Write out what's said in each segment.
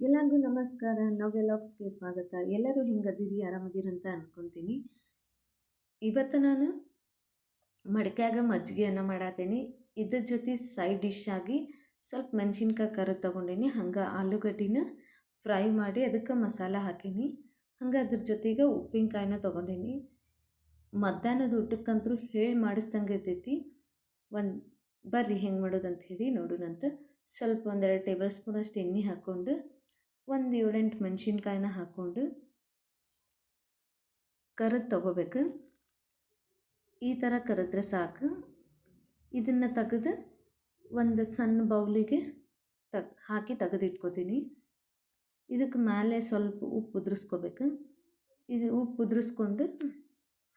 ಎಲ್ಲರಿಗೂ ನಮಸ್ಕಾರ ನವ್ವೆಲಾಗ್ಸ್ಗೆ ಸ್ವಾಗತ. ಎಲ್ಲರೂ ಹಿಂಗದಿರಿ? ಆರಾಮದಿರಿ ಅಂತ ಅನ್ಕೊತೀನಿ. ಇವತ್ತು ನಾನು ಮಡಿಕೆಯಾಗ ಮಜ್ಜಿಗೆಯನ್ನು ಮಾಡತ್ತೀನಿ ಇದ್ರ ಜೊತೆ ಸೈಡ್ ಡಿಶ್ ಆಗಿ ಸ್ವಲ್ಪ ಮೆಣಸಿನ್ಕಾಯಿ ಕರಿದು ತೊಗೊಂಡೀನಿ. ಹಂಗೆ ಆಲೂಗಡ್ಡಿನ ಫ್ರೈ ಮಾಡಿ ಅದಕ್ಕೆ ಮಸಾಲ ಹಾಕೀನಿ. ಹಂಗೆ ಅದ್ರ ಜೊತೆಗೆ ಉಪ್ಪಿನಕಾಯಿನ ತೊಗೊಂಡೀನಿ. ಮಧ್ಯಾಹ್ನದ ಊಟಕ್ಕಂತರೂ ಹೇಳಿ ಮಾಡಿಸ್ದಂಗೆ ಇರ್ತೈತಿ. ಒಂದು ಬರ್ರಿ ಹೆಂಗೆ ಮಾಡೋದಂತ ಹೇಳಿ ನೋಡೋಣಂತ ಸ್ವಲ್ಪ ಒಂದೆರಡು ಟೇಬಲ್ ಸ್ಪೂನಷ್ಟು ಎಣ್ಣೆ ಹಾಕ್ಕೊಂಡು ಒಂದು ಏಳೆಂಟು ಮೆಣಸಿನ್ಕಾಯಿನ ಹಾಕ್ಕೊಂಡು ಕರದು ತಗೋಬೇಕು. ಈ ಥರ ಕರೆದ್ರೆ ಸಾಕು. ಇದನ್ನು ತೆಗೆದು ಒಂದು ಸಣ್ಣ ಬೌಲಿಗೆ ತಗ್, ಹಾಕಿ ತೆಗೆದಿಟ್ಕೋತೀನಿ. ಇದಕ್ಕೆ ಮೇಲೆ ಸ್ವಲ್ಪ ಉಪ್ಪು ಉದುರಿಸ್ಕೋಬೇಕು. ಇದು ಉಪ್ಪು ಉದುರಿಸ್ಕೊಂಡು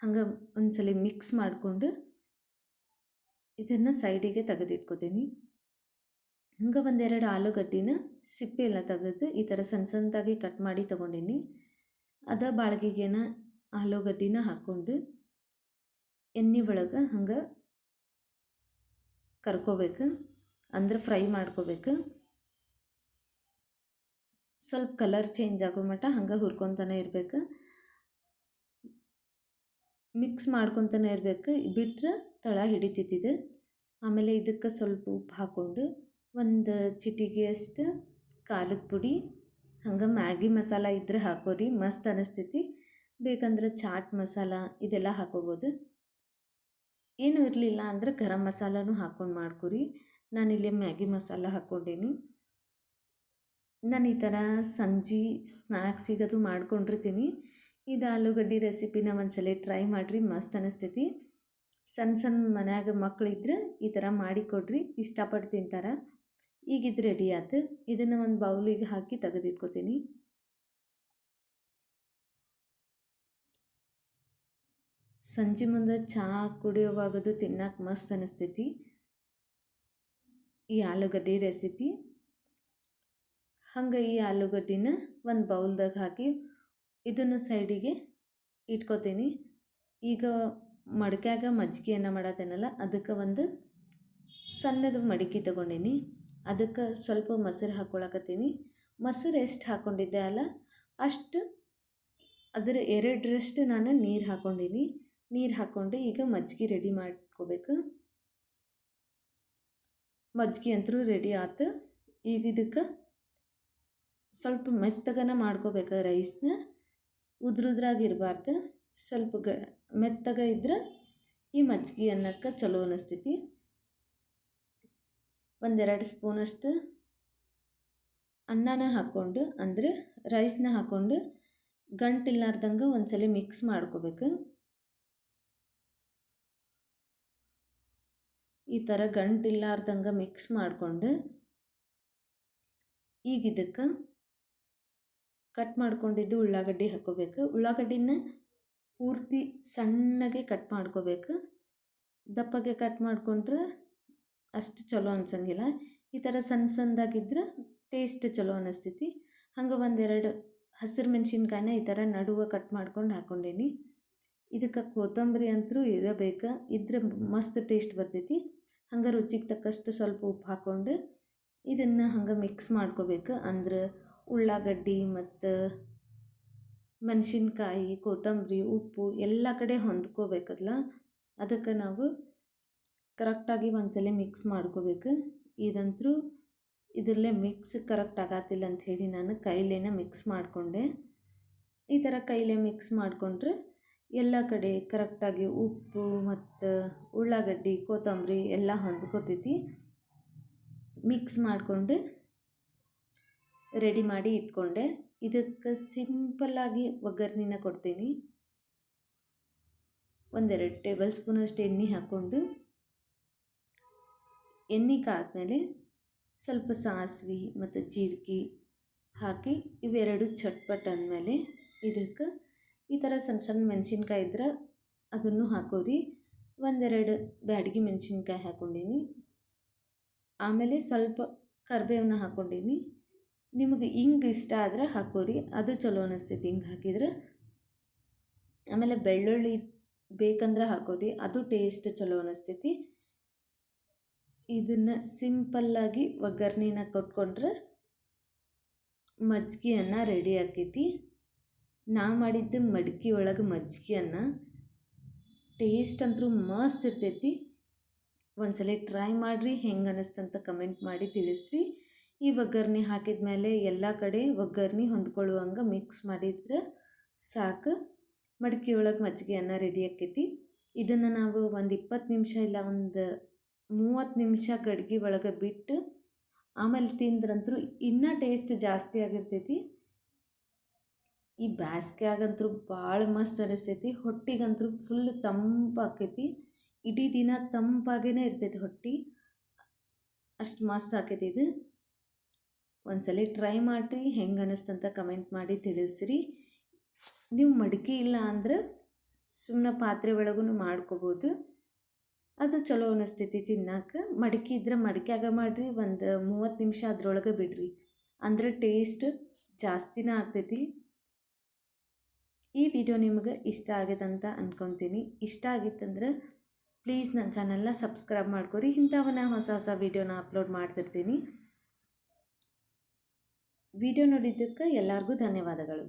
ಹಂಗೆ ಒಂದ್ಸಲ ಮಿಕ್ಸ್ ಮಾಡಿಕೊಂಡು ಇದನ್ನು ಸೈಡಿಗೆ ತೆಗೆದಿಟ್ಕೋತೀನಿ. ಹಂಗೆ ಒಂದೆರಡು ಆಲೂಗಡ್ಡಿನ ಸಿಪ್ಪೆ ಎಲ್ಲ ತೆಗೆದು ಈ ಥರ ಸಣ್ಣ ಸಣ್ಣದಾಗಿ ಕಟ್ ಮಾಡಿ ತೊಗೊಂಡೀನಿ. ಅದ ಬಾಳ್ಗಿಗೆನ ಆಲೂಗಡ್ಡಿನ ಹಾಕ್ಕೊಂಡು ಎಣ್ಣೆ ಒಳಗೆ ಹಂಗೆ ಕರ್ಕೋಬೇಕು, ಅಂದ್ರೆ ಫ್ರೈ ಮಾಡ್ಕೋಬೇಕು. ಸ್ವಲ್ಪ ಕಲರ್ ಚೇಂಜ್ ಆಗೋ ಮಟ್ಟ ಹಂಗೆ ಹುರ್ಕೊತಾನೆ ಇರಬೇಕು. ಮಿಕ್ಸ್ ಮಾಡ್ಕೊತಾನೆ ಇರಬೇಕು ಬಿಟ್ಟರೆ ತಳ ಹಿಡಿತಿದ್ದಿದೆ. ಆಮೇಲೆ ಇದಕ್ಕೆ ಸ್ವಲ್ಪ ಉಪ್ಪು ಹಾಕ್ಕೊಂಡು ಒಂದು ಚಿಟಿಗೆಯಷ್ಟು ಖಾರದ ಪುಡಿ, ಹಂಗೆ ಮ್ಯಾಗಿ ಮಸಾಲ ಇದ್ರೆ ಹಾಕೋರಿ, ಮಸ್ತ್ ಅನಿಸ್ತೈತಿ. ಬೇಕಂದ್ರೆ ಚಾಟ್ ಮಸಾಲ ಇದೆಲ್ಲ ಹಾಕೋಬೋದು. ಏನೂ ಇರಲಿಲ್ಲ ಅಂದ್ರೆ ಗರಂ ಮಸಾಲನೂ ಹಾಕ್ಕೊಂಡು ಮಾಡ್ಕೊರಿ. ನಾನಿಲ್ಲಿ ಮ್ಯಾಗಿ ಮಸಾಲ ಹಾಕ್ಕೊಂಡೇನಿ ನಾನು ಈ ಥರ ಸಂಜೆ ಸ್ನ್ಯಾಕ್ಸಿಗದು ಮಾಡ್ಕೊಂಡಿರ್ತೀನಿ. ಇದು ಆಲೂಗಡ್ಡೆ ರೆಸಿಪಿನ ಒಂದ್ಸಲ ಟ್ರೈ ಮಾಡಿರಿ, ಮಸ್ತ್ ಅನಿಸ್ತೈತಿ. ಸಣ್ಣ ಸಣ್ಣ ಮನ್ಯಾಗ ಮಕ್ಕಳಿದ್ರೆ ಈ ಥರ ಮಾಡಿ ಕೊಡ್ರಿ, ಇಷ್ಟಪಟ್ಟು ತಿಂತಾರೆ. ಈಗ ಇದು ರೆಡಿ ಆಯ್ತು ಇದನ್ನು ಒಂದು ಬೌಲಿಗೆ ಹಾಕಿ ತೆಗೆದಿಟ್ಕೋತೀನಿ. ಸಂಜೆ ಮುಂದೆ ಚಹಾ ಕುಡಿಯೋವಾಗದು ತಿನ್ನಕ್ಕೆ ಮಸ್ತ್ ಅನಿಸ್ತೈತಿ. ಈ ಆಲೂಗಡ್ಡೆ ರೆಸಿಪಿ ಹಂಗೆ ಈ ಆಲೂಗಡ್ಡಿನ ಒಂದು ಬೌಲ್ದಾಗ ಹಾಕಿ ಇದನ್ನು ಸೈಡಿಗೆ ಇಟ್ಕೋತೀನಿ. ಈಗ ಮಡ್ಕ್ಯಾಗ ಮಜ್ಜಿಗೆಯನ್ನು ಮಾಡತ್ತೇನಲ್ಲ, ಅದಕ್ಕೆ ಒಂದು ಸಣ್ಣದು ಮಡಿಕೆ ತೊಗೊಂಡೀನಿ. ಅದಕ್ಕೆ ಸ್ವಲ್ಪ ಮೊಸರು ಹಾಕ್ಕೊಳಕತ್ತೀನಿ ಮೊಸರು ಎಷ್ಟು ಹಾಕ್ಕೊಂಡಿದ್ದೆ ಅಲ್ಲ, ಅಷ್ಟು ಅದರ ಎರಡರಷ್ಟು ನಾನು ನೀರು ಹಾಕ್ಕೊಂಡೀನಿ ನೀರು ಹಾಕ್ಕೊಂಡು ಈಗ ಮಜ್ಜಿಗೆ ರೆಡಿ ಮಾಡ್ಕೋಬೇಕು. ಮಜ್ಜಿಗೆ ಅಂತೂ ರೆಡಿ ಆತು. ಈಗ ಇದಕ್ಕೆ ಸ್ವಲ್ಪ ಮೆತ್ತಗನ ಮಾಡ್ಕೋಬೇಕು ರೈಸ್ನ. ಉದ್ರುದ್ರಾಗಿರಬಾರ್ದು ಸ್ವಲ್ಪ ಗ, ಮೆತ್ತಗ ಇದ್ರೆ ಈ ಮಜ್ಜಿಗೆ ಅನ್ನಕ್ಕೆ ಚಲೋ ಅನಿಸ್ತೈತಿ. ಒಂದೆರಡು ಸ್ಪೂನಷ್ಟು ಅನ್ನನ ಹಾಕ್ಕೊಂಡು, ಅಂದರೆ ರೈಸ್ನ ಹಾಕ್ಕೊಂಡು ಗಂಟಿಲ್ಲಾರ್ದಂಗೆ ಒಂದ್ಸಲ ಮಿಕ್ಸ್ ಮಾಡ್ಕೋಬೇಕು. ಈ ಥರ ಗಂಟಿಲ್ಲಾರ್ದಂಗೆ ಮಿಕ್ಸ್ ಮಾಡಿಕೊಂಡು ಈಗ ಕಟ್ ಮಾಡ್ಕೊಂಡಿದ್ದು ಉಳ್ಳಾಗಡ್ಡಿ ಹಾಕ್ಕೋಬೇಕು. ಉಳ್ಳಾಗಡ್ಡಿನ ಪೂರ್ತಿ ಸಣ್ಣಗೆ ಕಟ್ ಮಾಡ್ಕೋಬೇಕು. ದಪ್ಪಗೆ ಕಟ್ ಮಾಡಿಕೊಂಡ್ರೆ ಅಷ್ಟು ಚಲೋ ಅನ್ಸಂಗಿಲ್ಲ. ಈ ಥರ ಸಣ್ಣ ಸಣ್ಣದಾಗಿದ್ರೆ ಟೇಸ್ಟ್ ಚಲೋ ಅನ್ನಿಸ್ತೈತಿ ಹಂಗೆ ಒಂದೆರಡು ಹಸಿರು ಮೆಣಸಿನ್ಕಾಯಿನ ಈ ಥರ ನಡುವೆ ಕಟ್ ಮಾಡ್ಕೊಂಡು ಹಾಕ್ಕೊಂಡೇನಿ ಇದಕ್ಕೆ ಕೊತ್ತಂಬರಿ ಅಂತೂ ಇರಬೇಕು ಇದ್ರೆ ಮಸ್ತ್ ಟೇಸ್ಟ್ ಬರ್ತೈತಿ. ಹಂಗೆ ರುಚಿಗೆ ತಕ್ಕಷ್ಟು ಸ್ವಲ್ಪ ಉಪ್ಪು ಹಾಕ್ಕೊಂಡು ಇದನ್ನು ಹಂಗೆ ಮಿಕ್ಸ್ ಮಾಡ್ಕೋಬೇಕು. ಅಂದ್ರೆ ಉಳ್ಳಾಗಡ್ಡಿ ಮತ್ತು ಮೆಣಸಿನ್ಕಾಯಿ, ಕೊತ್ತಂಬರಿ, ಉಪ್ಪು ಎಲ್ಲ ಕಡೆ ಹೊಂದ್ಕೋಬೇಕಲ್ಲ ಅದಕ್ಕೆ ನಾವು ಕರೆಕ್ಟಾಗಿ ಒಂದ್ಸಲ ಮಿಕ್ಸ್ ಮಾಡ್ಕೋಬೇಕು. ಇದಂತೂ ಇದರಲ್ಲೇ ಮಿಕ್ಸ್ ಕರೆಕ್ಟ್ ಆಗತ್ತಿಲ್ಲ ಅಂಥೇಳಿ ನಾನು ಕೈಲೇನೆ ಮಿಕ್ಸ್ ಮಾಡಿಕೊಂಡೆ. ಈ ಥರ ಕೈಲೇ ಮಿಕ್ಸ್ ಮಾಡಿಕೊಂಡ್ರೆ ಎಲ್ಲ ಕಡೆ ಕರೆಕ್ಟಾಗಿ ಉಪ್ಪು ಮತ್ತು ಉಳ್ಳಾಗಡ್ಡಿ, ಕೊತ್ತಂಬರಿ ಎಲ್ಲ ಹೊಂದ್ಕೋತೈತಿ. ಮಿಕ್ಸ್ ಮಾಡಿಕೊಂಡು ರೆಡಿ ಮಾಡಿ ಇಟ್ಕೊಂಡೆ. ಇದಕ್ಕೆ ಸಿಂಪಲ್ಲಾಗಿ ಒಗ್ಗರ್ಣಿನ ಕೊಡ್ತೀನಿ. ಒಂದೆರಡು ಟೇಬಲ್ ಸ್ಪೂನಷ್ಟು ಎಣ್ಣೆ ಹಾಕ್ಕೊಂಡು ಎಣ್ಣೆ ಕಾದ್ಮೇಲೆ ಸ್ವಲ್ಪ ಸಾಸಿವೆ ಮತ್ತು ಜೀರಿಗೆ ಹಾಕಿ ಇವೆರಡು ಚಟ್ಪಟ್ ಅಂದಮೇಲೆ ಇದಕ್ಕೆ ಈ ಥರ ಸಣ್ಣ ಸಣ್ಣ ಮೆಣಸಿನ್ಕಾಯಿ ಇದ್ರೆ ಅದನ್ನು ಹಾಕೋರಿ. ಒಂದೆರಡು ಬ್ಯಾಡಗಿ ಮೆಣಸಿನ್ಕಾಯಿ ಹಾಕ್ಕೊಂಡೀನಿ. ಆಮೇಲೆ ಸ್ವಲ್ಪ ಕರಿಬೇವನ್ನ ಹಾಕ್ಕೊಂಡೀನಿ. ನಿಮಗೆ ಹಿಂಗೆ ಇಷ್ಟ ಆದರೆ ಹಾಕೋರಿ. ಅದು ಚಲೋ ಅನ್ನಿಸ್ತೈತಿ ಹಿಂಗೆ ಹಾಕಿದ್ರೆ. ಆಮೇಲೆ ಬೆಳ್ಳುಳ್ಳಿ ಬೇಕಂದ್ರೆ ಹಾಕೋರಿ. ಅದು ಟೇಸ್ಟ್ ಚಲೋ ಅನ್ನಿಸ್ತೈತಿ ಇದನ್ನು ಸಿಂಪಲ್ಲಾಗಿ ಒಗ್ಗರ್ಣೆನ ಕೊಟ್ಕೊಂಡ್ರೆ ಮಜ್ಜಿಗೆ ಅನ್ನ ರೆಡಿ ಆಕೈತಿ. ನಾ ಮಾಡಿದ್ದು ಮಡಿಕೆ ಒಳಗೆ ಮಜ್ಜಿಗೆ ಅನ್ನ ಟೇಸ್ಟ್ ಅಂತೂ ಮಸ್ತ್ ಇರ್ತೈತಿ. ಒಂದ್ಸಲ ಟ್ರೈ ಮಾಡಿರಿ, ಹೆಂಗೆ ಅನ್ನಿಸ್ತಂತ ಕಮೆಂಟ್ ಮಾಡಿ ತಿಳಿಸ್ರಿ. ಈ ಒಗ್ಗರ್ಣೆ ಹಾಕಿದ ಮೇಲೆ ಎಲ್ಲ ಕಡೆ ಒಗ್ಗರ್ಣೆ ಹೊಂದ್ಕೊಳ್ಳುವಂಗೆ ಮಿಕ್ಸ್ ಮಾಡಿದ್ರೆ ಸಾಕು. ಮಡಿಕೆ ಒಳಗೆ ಮಜ್ಜಿಗೆ ಅನ್ನ ರೆಡಿ ಆಕೈತಿ. ಇದನ್ನು ನಾವು ಒಂದು ಇಪ್ಪತ್ತು ನಿಮಿಷ ಇಲ್ಲ ಒಂದು ಮೂವತ್ತು ನಿಮಿಷ ಗಡ್ಗೆ ಒಳಗೆ ಬಿಟ್ಟು ಆಮೇಲೆ ತಿಂದ್ರಂತೂ ಇನ್ನೂ ಟೇಸ್ಟ್ ಜಾಸ್ತಿ ಆಗಿರ್ತೈತಿ. ಈ ಬ್ಯಾಸ್ಗ್ಯಾಗಂತೂ ಭಾಳ ಮಸ್ತ್ ಅನಿಸ್ತೈತಿ. ಹೊಟ್ಟಿಗಂತೂ ಫುಲ್ ತಂಪಾಕೈತಿ ಇಡೀ ದಿನ ತಂಪಾಗೇ ಇರ್ತೈತಿ ಹೊಟ್ಟಿ. ಅಷ್ಟು ಮಸ್ತ್ ಆಕೈತಿ ಇದು. ಒಂದ್ಸಲ ಟ್ರೈ ಮಾಡಿ ಹೆಂಗೆ ಅನ್ನಿಸ್ತಂತ ಕಮೆಂಟ್ ಮಾಡಿ ತಿಳಿಸ್ರಿ. ನೀವು ಮಡಿಕೆ ಇಲ್ಲ ಅಂದ್ರೆ ಸುಮ್ಮನೆ ಪಾತ್ರೆ ಒಳಗೂ ಮಾಡ್ಕೋಬೋದು. ಅದು ಚಲೋ ಅನ್ನಿಸ್ತೈತಿ ತಿನ್ನಕ್ಕೆ ಮಡಕೆ ಇದ್ರೆ ಮಡಿಕ್ಯಾಗ ಮಾಡಿರಿ, ಒಂದು ಮೂವತ್ತು ನಿಮಿಷ ಅದರೊಳಗೆ ಬಿಡ್ರಿ. ಅಂದ್ರೆ ಟೇಸ್ಟ್ ಜಾಸ್ತಿನೇ ಆಗ್ತೈತಿ. ಈ ವಿಡಿಯೋ ನಿಮ್ಗೆ ಇಷ್ಟ ಆಗ್ಯದಂತ ಅಂದ್ಕೊತೀನಿ ಇಷ್ಟ ಆಗಿತ್ತಂದ್ರೆ ಪ್ಲೀಸ್ ನನ್ನ ಚಾನಲ್ನ ಸಬ್ಸ್ಕ್ರೈಬ್ ಮಾಡ್ಕೊರಿ. ಇಂಥವನ್ನ ಹೊಸ ಹೊಸ ವಿಡಿಯೋನ ಅಪ್ಲೋಡ್ ಮಾಡ್ತಿರ್ತೀನಿ. ವಿಡಿಯೋ ನೋಡಿದ್ದಕ್ಕೆ ಎಲ್ಲರಿಗೂ ಧನ್ಯವಾದಗಳು.